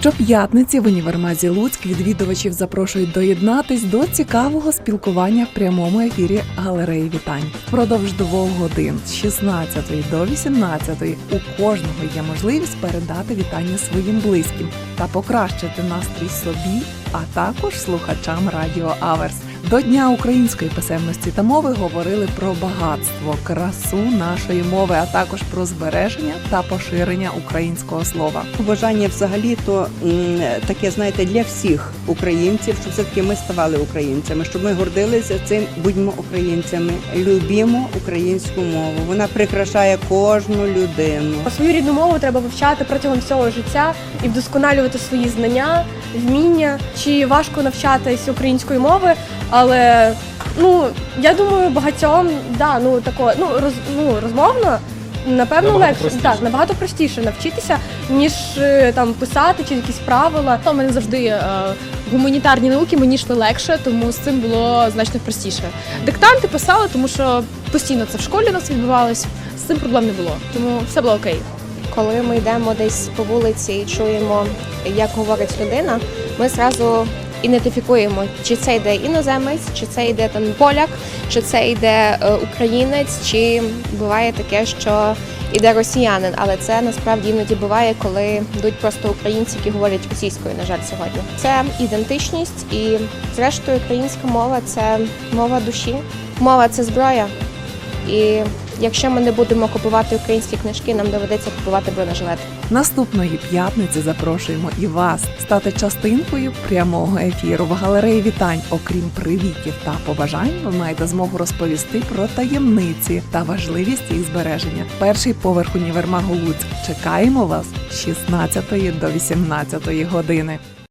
Щоп'ятниці в універмазі Луцьк відвідувачів запрошують доєднатись до цікавого спілкування в прямому ефірі галереї вітань. Впродовж двох годин з 16 до 18 у кожного є можливість передати вітання своїм близьким та покращити настрій собі, а також слухачам Радіо Аверс. До Дня української писемності та мови говорили про багатство, красу нашої мови, а також про збереження та поширення українського слова. Бажання взагалі то таке, знаєте, для всіх українців, щоб все-таки ми ставали українцями, щоб ми гордилися цим, будьмо українцями, любімо українську мову. Вона прикрашає кожну людину. Свою рідну мову треба вивчати протягом всього життя і вдосконалювати свої знання, вміння. Чи важко навчатись української мови, але ну я думаю, багатьом да, ну тако, ну роз, ну розмовно. Напевно, Набагато легше простіше. так, набагато простіше навчитися, ніж е, там писати чи якісь правила. У мене завжди е, гуманітарні науки мені йшли легше, тому з цим було значно простіше. Диктанти писали, тому що постійно це в школі у нас відбувалось. З цим проблем не було, тому все було окей. Коли ми йдемо десь по вулиці і чуємо, як говорить людина, ми зразу ідентифікуємо, чи це йде іноземець, чи це йде там поляк, чи це йде е, українець, чи буває таке, що йде росіянин. Але це насправді іноді буває, коли йдуть просто українці, які говорять російською, на жаль, сьогодні. Це ідентичність, і зрештою українська мова це мова душі. Мова це зброя. І якщо ми не будемо купувати українські книжки, нам доведеться купувати бронежилети. Наступної п'ятниці запрошуємо і вас стати частинкою прямого ефіру в галереї вітань. Окрім привітів та побажань, ви маєте змогу розповісти про таємниці та важливість їх збереження. Перший поверх універмагу Луцьк. Чекаємо вас з 16 до 18 години.